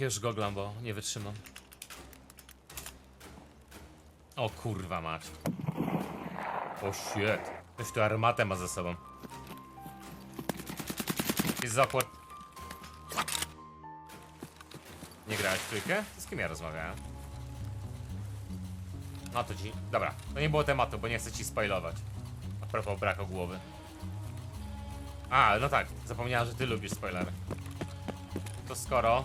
Już goglam, bo nie wytrzymam. O kurwa mać. O shit. Ktoś tu armatę ma ze sobą. Jest zakład. Nie grałeś w trójkę? Z kim ja rozmawiałem? No to ci. Dobra, to nie było tematu, bo nie chcę ci spoilować. A propos braku głowy. A, no tak, zapomniałem, że ty lubisz spoilery. To skoro,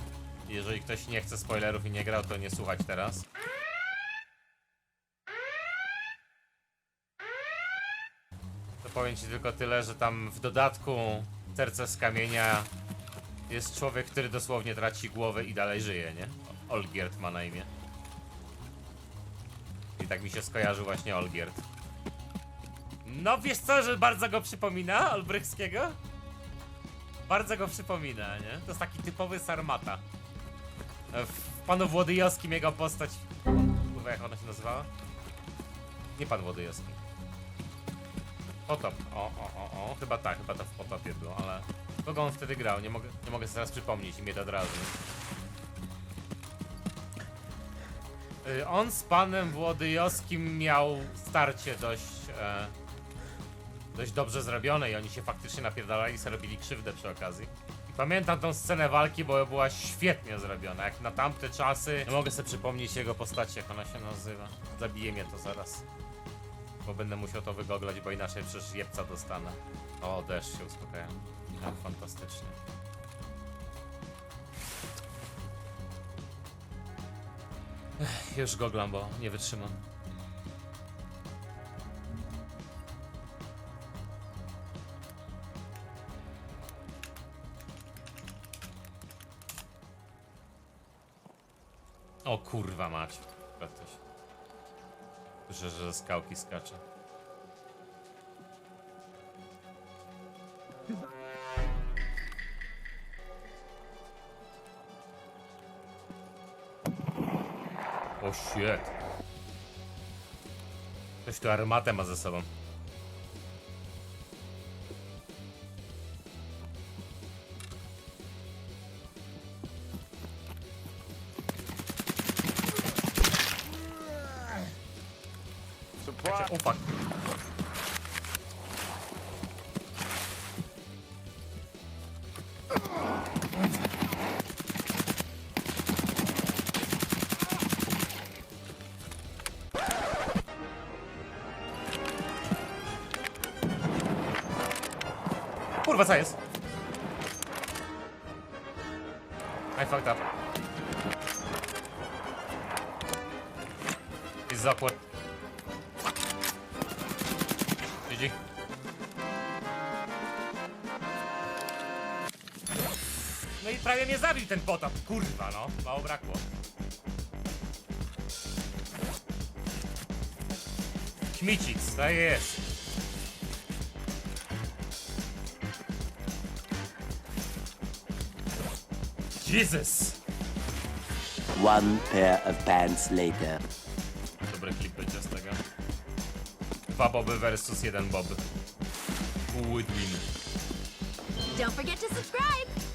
jeżeli ktoś nie chce spoilerów i nie grał, to nie słuchać teraz. To powiem ci tylko tyle, że tam w dodatku serce z kamienia jest człowiek, który dosłownie traci głowę i dalej żyje, nie? Olgierd ma na imię. I tak mi się skojarzył właśnie Olgierd. No wiesz co, że bardzo go przypomina Olbrychskiego? Bardzo go przypomina, nie? To jest taki typowy sarmata. W panu Włodyjowskim jego postać... Kurwa, jak ona się nazywała? Nie pan Włodyjowski. Potop. O, o, o, o. Chyba tak, chyba to w Potopie było, ale... Kogo on wtedy grał? Nie mogę, nie mogę sobie teraz przypomnieć i mnie to drażni. Y, On z panem Włodyjowskim miał starcie dość... E, dość dobrze zrobione i oni się faktycznie napierdalali i robili krzywdę przy okazji. Pamiętam tą scenę walki, bo była świetnie zrobiona. Jak na tamte czasy. Nie mogę sobie przypomnieć jego postaci, jak ona się nazywa. Zabije mnie to zaraz. Bo będę musiał to wygoglać, bo inaczej przecież jebca dostanę. O, deszcz się uspokaja. No, fantastycznie. Ech, już goglam, bo nie wytrzymam. O kurwa mać. Ktoś. Słyszę, że ze skałki skacze. O shit. Ktoś tu armatę ma ze sobą. O fuck. Kurwa, co jest? I fucked up. Jest zakład. No i prawie mnie zabił ten potop, kurwa no, mało brakło. Kmicic, tak jest. Jesus! One pair of pants later. Dobry klip będzie z tego. Dwa boby versus jeden bob. Who would win? Don't forget to subscribe.